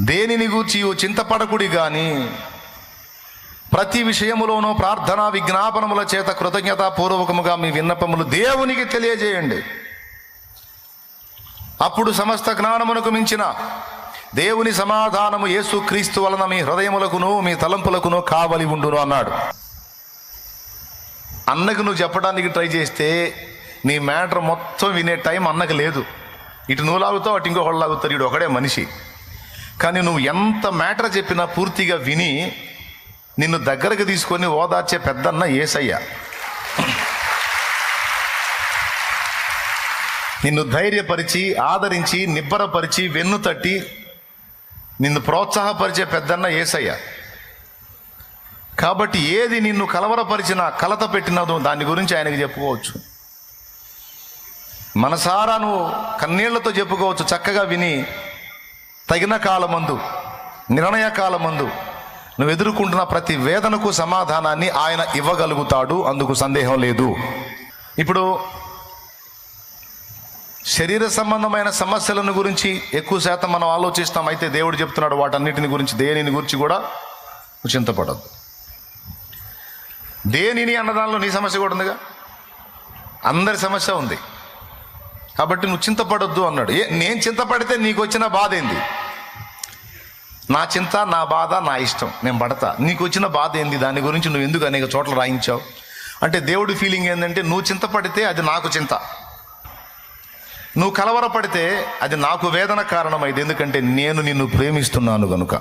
దేనిని గూర్చి చింతపడకుడి కానీ ప్రతి విషయములోనూ ప్రార్థనా విజ్ఞాపనముల చేత కృతజ్ఞతాపూర్వకముగా మీ విన్నపములు దేవునికి తెలియజేయండి. అప్పుడు సమస్త జ్ఞానమునకు మించిన దేవుని సమాధానము యేసు క్రీస్తు వలన మీ హృదయములకును మీ తలంపులకును కావలి ఉండును అన్నాడు. అన్నకు నువ్వు చెప్పడానికి ట్రై చేస్తే నీ మ్యాటర్ మొత్తం వినే టైం అన్నకు లేదు. ఇటు నువ్వు లాగుతావు అటు ఇంకొకళ్ళు లాగుతారు ఇటు ఒకడే మనిషి. కానీ నువ్వు ఎంత మ్యాటర్ చెప్పినా పూర్తిగా విని నిన్ను దగ్గరకు తీసుకొని ఓదార్చే పెద్దన్న ఏసయ్య. నిన్ను ధైర్యపరిచి ఆదరించి నిబ్బరపరిచి వెన్ను తట్టి నిన్ను ప్రోత్సాహపరిచే పెద్దన్న ఏసయ్య. కాబట్టి ఏది నిన్ను కలవరపరిచినా కలత పెట్టినదో దాని గురించి ఆయనకి చెప్పుకోవచ్చు. మనసారా నువ్వు కన్నీళ్ళతో చెప్పుకోవచ్చు చక్కగా విని తగిన కాలమందు నిర్ణయ కాలమందు నువ్వు ఎదుర్కొంటున్న ప్రతి వేదనకు సమాధానాన్ని ఆయన ఇవ్వగలుగుతాడు. అందుకు సందేహం లేదు. ఇప్పుడు శరీర సంబంధమైన సమస్యలను గురించి ఎక్కువ శాతం మనం ఆలోచిస్తాం. అయితే దేవుడు చెప్తున్నాడు వాటన్నిటిని గురించి దేనిని గురించి కూడా చింతపడద్దు. దేనిని అన్నదానిలో నీ సమస్య కూడా ఉందిగా? అందరి సమస్య ఉంది. కాబట్టి నువ్వు చింతపడొద్దు అన్నాడు. ఏ నేను చింతపడితే నీకు వచ్చిన బాధ ఏంది? నా చింత నా బాధ నా ఇష్టం. నేను పడతా. నీకు వచ్చిన బాధ ఏంది? దాని గురించి నువ్వు ఎందుకు అనేక చోట్ల రాయించావు? అంటే దేవుడి ఫీలింగ్ ఏంటంటే నువ్వు చింతపడితే అది నాకు చింత. నువ్వు కలవరపడితే అది నాకు వేదన కారణమైంది. ఎందుకంటే నేను నిన్ను ప్రేమిస్తున్నాను కనుక